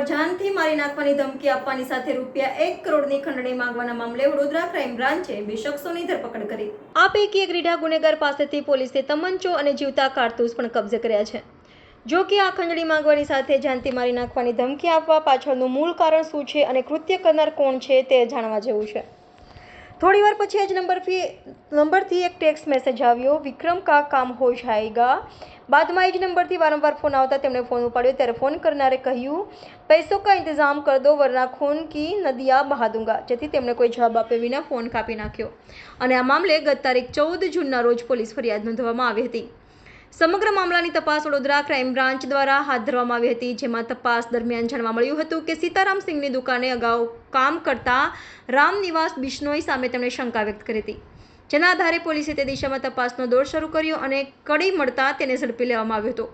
પર જાનથી મારી નાખવાની ધમકી આપવાની સાથે રૂપિયા એક કરોડની ખંડણી માંગવાના મામલે વડોદરા ક્રાઇમ બ્રાન્ચે બે શખ્સોની ધરપકડ કરી. આ પૈકી એક રીઢા ગુનેગાર પાસેથી પોલીસે તમંચો અને જીવતા કારતૂસ પણ કબજે કર્યા છે. જો કે આ ખંડણી માંગવાની સાથે જાનથી મારી નાખવાની ધમકી આપવા પાછળનું મૂળ કારણ શું છે અને કૃત્ય કરનાર કોણ છે તે જાણવા જેવું છે. થોડી વાર પછી જ નંબરથી નંબરથી એક ટેક્સ્ટ મેસેજ આવ્યો, વિક્રમ કા કામ હો જાયગા? બાદમાં એ જ નંબરથી વારંવાર ફોન આવતા તેમણે ફોન ઉપાડ્યો. ત્યારે ફોન કરનારે કહ્યું, પૈસો કા ઇંતજામ કર દો, વરના ખૂન કી નદિયા બહા દૂંગા. જેથી તેમણે કોઈ જવાબ આપ્યા વિના ફોન કાપી નાખ્યો. અને આ મામલે ગત તારીખ ચૌદ જૂનના રોજ પોલીસ ફરિયાદ નોંધવામાં આવી હતી. સમગ્ર મામલાની તપાસ વડોદરા ક્રાઇમ બ્રાન્ચ દ્વારા હાથ ધરવામાં આવી હતી, જેમાં તપાસ દરમિયાન જાણવા મળ્યું હતું કે સીતારામ સિંહની દુકાને અગાઉ કામ કરતા રામનિવાસ બિશ્નોઈ સામે તેમણે શંકા વ્યક્ત કરી હતી. જેના આધારે પોલીસે તે દિશામાં તપાસનો દોર શરૂ કર્યો અને કડી મળતા તેને ઝડપી લેવામાં આવ્યો હતો.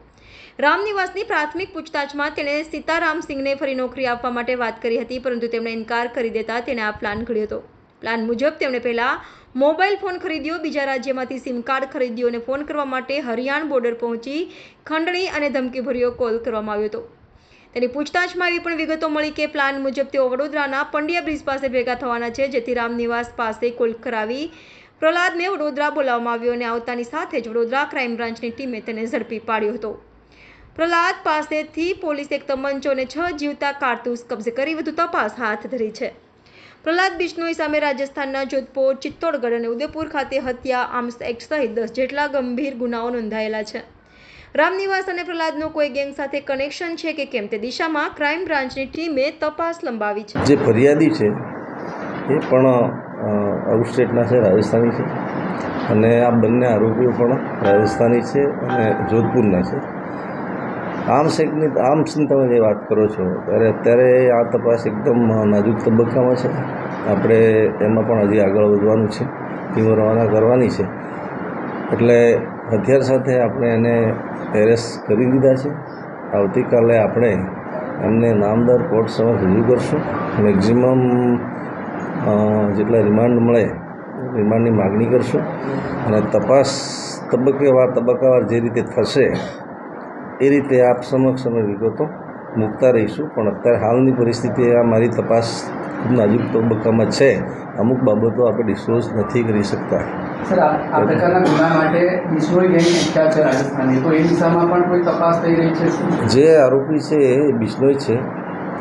રામનિવાસની પ્રાથમિક પૂછતાછમાં તેણે સીતારામ સિંહને ફરી નોકરી આપવા માટે વાત કરી હતી, પરંતુ તેમણે ઇનકાર કરી દેતા તેણે આ પ્લાન ઘડ્યો હતો. પ્લાન મુજબ તેમણે પહેલાં મોબાઈલ ફોન ખરીદ્યો, બીજા રાજ્યમાંથી સિમ કાર્ડ ખરીદ્યો અને ફોન કરવા માટે હરિયાણ બોર્ડર પહોંચી ખંડણી અને ધમકીભર્યો કોલ કરવામાં આવ્યો હતો. તેની પૂછતાછમાં એવી પણ વિગતો મળી કે પ્લાન મુજબ તેઓ વડોદરાના પંડ્યા બ્રિજ પાસે ભેગા થવાના છે, જેથી રામનિવાસ પાસે કોલ કરાવી પ્રહલાદને વડોદરા બોલાવવામાં આવ્યો અને આવતાની સાથે જ વડોદરા ક્રાઇમ બ્રાન્ચની ટીમે તેને ઝડપી પાડ્યો હતો. પ્રહલાદ પાસેથી પોલીસે એક તમંચો અને છ જીવતા કારતૂસ કબજે કરી વધુ તપાસ હાથ ધરી છે. પ્રહલાદ બિશ્નોઈ સામે રાજસ્થાનના જોધપુર, ચિત્તોડગઢ અને ઉદયપુર ખાતે હત્યા, આર્મ્સ એક્ટ સહિત દસ જેટલા ગંભીર ગુનાઓ નોંધાયેલા છે. રામનિવાસ અને પ્રહલાદનો કોઈ ગેંગ સાથે કનેક્શન છે કે કેમ તે દિશામાં ક્રાઇમ બ્રાન્ચની ટીમે તપાસ લંબાવી છે. જે ફરિયાદી છે એ પણ આઉટ સ્ટેટના છે, રાજસ્થાની છે. અને આ બંને આરોપીઓ પણ રાજસ્થાની છે અને જોધપુરના છે. આર્મ્સ એક્ટની આર્મ્સની તમે જે વાત કરો છો, ત્યારે અત્યારે આ તપાસ એકદમ નાજુક તબક્કામાં છે. આપણે એમાં પણ હજી આગળ વધવાનું છે. ટીમો રવાના કરવાની છે. એટલે હથિયાર સાથે આપણે એને એરેસ્ટ કરી દીધા છે. આવતીકાલે આપણે એમને નામદાર કોર્ટ સમક્ષ રજૂ કરશું. મેક્ઝિમમ જેટલા રિમાન્ડ મળે, રિમાન્ડની માગણી કરશું. અને તપાસ તબક્કેવાર તબક્કાવાર જે રીતે થશે, એ રીતે આપ સમક્ષ અમે વિગતો મૂકતા રહીશું. પણ અત્યારે હાલની પરિસ્થિતિ આ મારી તપાસ ખૂબ નાજુક તબક્કામાં છે. અમુક બાબતો આપણે ડિસ્ક્લોઝ નથી કરી શકતા. સર આ આ પ્રકારના ગુના માટે બિશ્નોઈ ગેંગ મુખ્યા છે રાજસ્થાનની. તો એ દિશામાં પણ કોઈ તપાસ થઈ રહી છે? જે આરોપી છે એ બિશ્નોઈ છે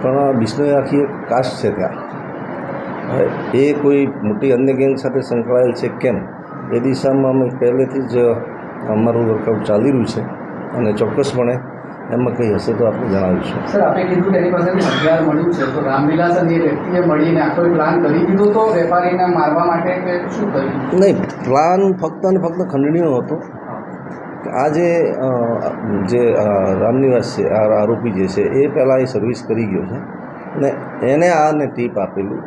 પણ બિશ્નોઈ આખી એક કાસ્ટ છે ત્યાં. એ કોઈ મોટી અન્ય ગેંગ સાથે સંકળાયેલ છે કેમ? એ દિશામાં અમે પહેલેથી જ અમારું વર્કઆઉટ ચાલી રહ્યું છે અને ચોક્કસપણે એમાં કંઈ હશે તો આપણે જણાવીશું સર આપે કીધું કે એની પાસેથી હથિયાર મળ્યું છે તો રામવિલાસ અને એ વ્યક્તિએ મળીને આખો પ્લાન કરી દીધો તો વેપારીને મારવા માટે કે શું કર્યું નહીં પ્લાન ફક્ત અને ફક્ત ખંડણીનો હતો આ જે અ, જે અ, રામનિવાસ છે આ આરોપી જે છે એ પહેલાં એ સર્વિસ કરી ગયો છે ને એને આને ટીપ આપેલી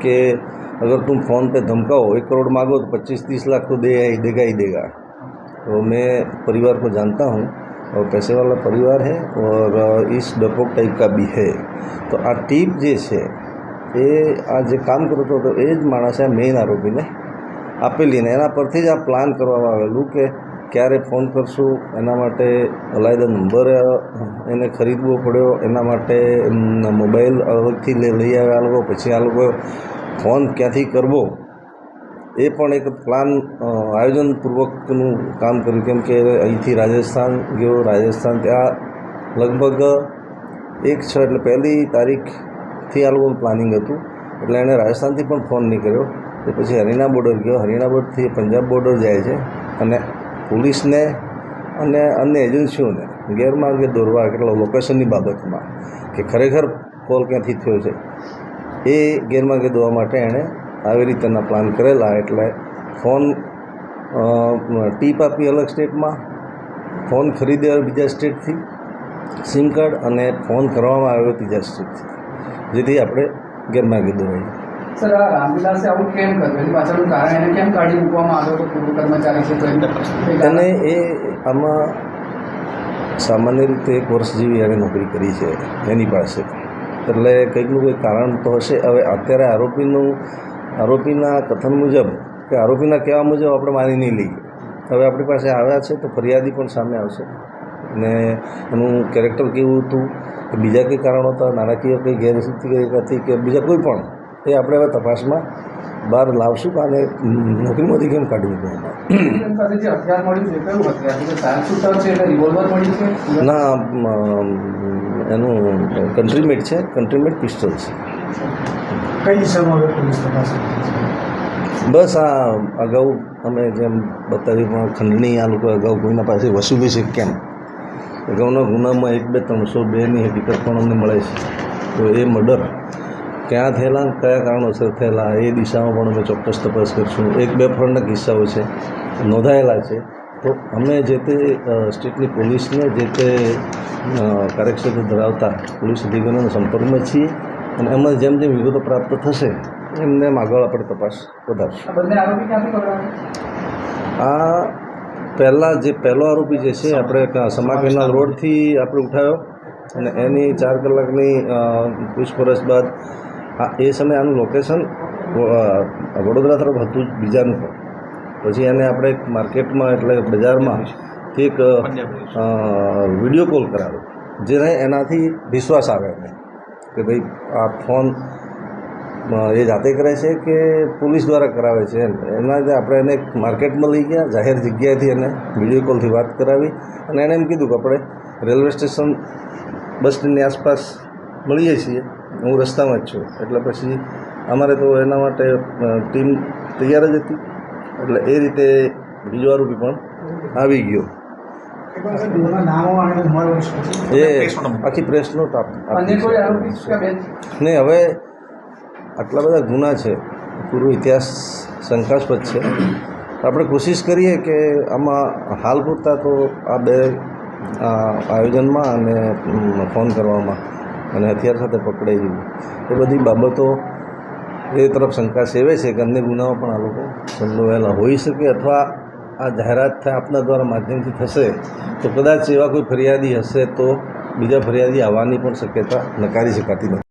કે અગર तुम फ़ोन पे धमकाओ एक करोड़ मांगो तो पच्चीस तीस लाख तो दे देगा ही देगा तो मैं परिवार को जानता हूँ और पैसे वाला परिवार है और इस डरपोक टाइप का भी है તો આ ટીપ જે છે એ આ જે કામ કરતો હતો એ જ માણસે મેઇન આરોપીને આપેલી ને એના પરથી જ આ પ્લાન કરવામાં આવેલું કે ક્યારે ફોન કરશું એના માટે અલાયદા નંબર એને ખરીદવો પડ્યો એના માટે એમના મોબાઈલ અલગથી લઈ લઈ આવ્યા આ લોકો પછી આ લોકો ફોન ક્યાંથી કરવો એ પણ એક પ્લાન આયોજનપૂર્વકનું કામ કર્યું. કેમ કે અહીંથી રાજસ્થાન ગયો, રાજસ્થાન ત્યાં લગભગ એક છ, એટલે પહેલી તારીખથી આ લોકોનું પ્લાનિંગ હતું. એટલે એણે રાજસ્થાનથી પણ ફોન નહીં કર્યો. તે પછી હરિયાણા બોર્ડર ગયો. હરિયાણા બોર્ડરથી પંજાબ બોર્ડર જાય છે અને પોલીસને અને અન્ય એજન્સીઓને ગેરમાર્ગે દોરવા કેટલા લોકેશનની બાબતમાં, કે ખરેખર કોલ ક્યાંથી થયો છે, એ ગેરમાર્ગે દોરવા માટે એણે આવી રીતના પ્લાન કરેલા એટલે ફોન ટીપ આપી અલગ સ્ટેટમાં ફોન ખરીદ્યા બીજા સ્ટેટથી સિમ કાર્ડ અને ફોન કરવામાં આવ્યો ત્રીજા સ્ટેટથી જેથી આપણે ગેરમાં દોરાઈએ. સર આ રામવિલાસે આવું કેમ કર્યું? એની પાછળનું કારણ એને કેમ કાઢી મૂકવામાં આવ્યો તો પૂર્વ કર્મચારી છે તો એની કંઈ કારણ? અને એ આમાં સામાન્ય રીતે એક વર્ષ જેવી એણે નોકરી કરી છે એની પાસે. એટલે કંઈકનું કંઈક કારણ તો હશે. હવે અત્યારે આરોપીનું આરોપીના કથન મુજબ કે આરોપીના કહેવા મુજબ આપણે માની નહીં લઈએ. હવે આપણી પાસે આવ્યા છે તો ફરિયાદી પણ સામે આવશે. અને એનું કેરેક્ટર કેવું હતું કે બીજા કંઈ કારણો હતા નાણાકીય કંઈ ગેરસ્થિતિ હતી કે બીજા કોઈ પણ એ આપણે હવે તપાસમાં બહાર લાવશું અને નોકરીમાંથી કેમ કાઢી મૂકવામાં ના એનું કન્ટ્રીમેટ છે કન્ટ્રીમેટ પિસ્ટલ છે. કઈ દિશામાં હવે પોલીસ તપાસ? બસ આ અગાઉ અમે જેમ બતાવ્યું પણ ખંડણી, આ લોકો અગાઉ કોઈના પાસે વસૂલી છે કેમ? અગાઉના ગુનામાં એક, બે, ત્રણસો બેની હકીકત પણ અમને મળે છે. તો એ મર્ડર ક્યાં થયેલા કયા કારણોસર થયેલા, એ દિશામાં પણ અમે ચોક્કસ તપાસ કરીશું. એક, બે ફ્રન્ટના કિસ્સાઓ છે, નોંધાયેલા છે. તો અમે જે તે સ્ટેટની પોલીસને જે તે કાર્યક્ષેત્ર ધરાવતા પોલીસ અધિકારીઓના સંપર્કમાં છીએ. અને એમાં જેમ જેમ વિગતો પ્રાપ્ત થશે એમને એમ આગળ આપણે તપાસ વધારશું. આ પહેલાં જે પહેલો આરોપી જે છે આપણે સમા કેનાલ રોડથી આપણે ઉઠાવ્યો અને એની ચાર કલાકની પૂછપરછ બાદ આ એ સમયે આનું લોકેશન વડોદરા તરફ હતું જ બીજાનું પણ. પછી એને આપણે એક માર્કેટમાં એટલે બજારમાં એક વીડિયો કોલ કરાવ્યો જેને એનાથી વિશ્વાસ આવે કે ભાઈ આ ફોન એ જાતે કરે છે કે પોલીસ દ્વારા કરાવે છે એમ? એના લીધે આપણે એને માર્કેટમાં લઈ ગયા, જાહેર જગ્યાએથી એને વીડિયો કોલથી વાત કરાવી અને એણે એમ કીધું કે આપણે રેલવે સ્ટેશન બસ સ્ટેન્ડની આસપાસ મળીએ છીએ. હું રસ્તામાં જ છું. એટલે પછી અમારે તો એના માટે ટીમ તૈયાર જ હતી. એટલે એ રીતે બીજો આરોપી પણ આવી ગયો. એ આખી પ્રેસનો બે? નહીં હવે આટલા બધા ગુના છે. પૂરો ઇતિહાસ શંકાસ્પદ છે. આપણે કોશિશ કરીએ કે આમાં હાલ પૂરતા તો આ બે આયોજનમાં અને ફોન કરવામાં અને હથિયાર સાથે પકડાઈ ગયું એ બધી બાબતો એ તરફ શંકા સેવે છે કે અન્ય ગુનાઓ પણ આ લોકો સંડોવાયેલા હોઈ શકે અથવા આ જાહેરાત થાય આપના દ્વારા માધ્યમથી થશે, તો કદાચ એવા કોઈ ફરિયાદી હશે તો બીજા ફરિયાદી આવવાની પણ શક્યતા નકારી શકાતી નથી.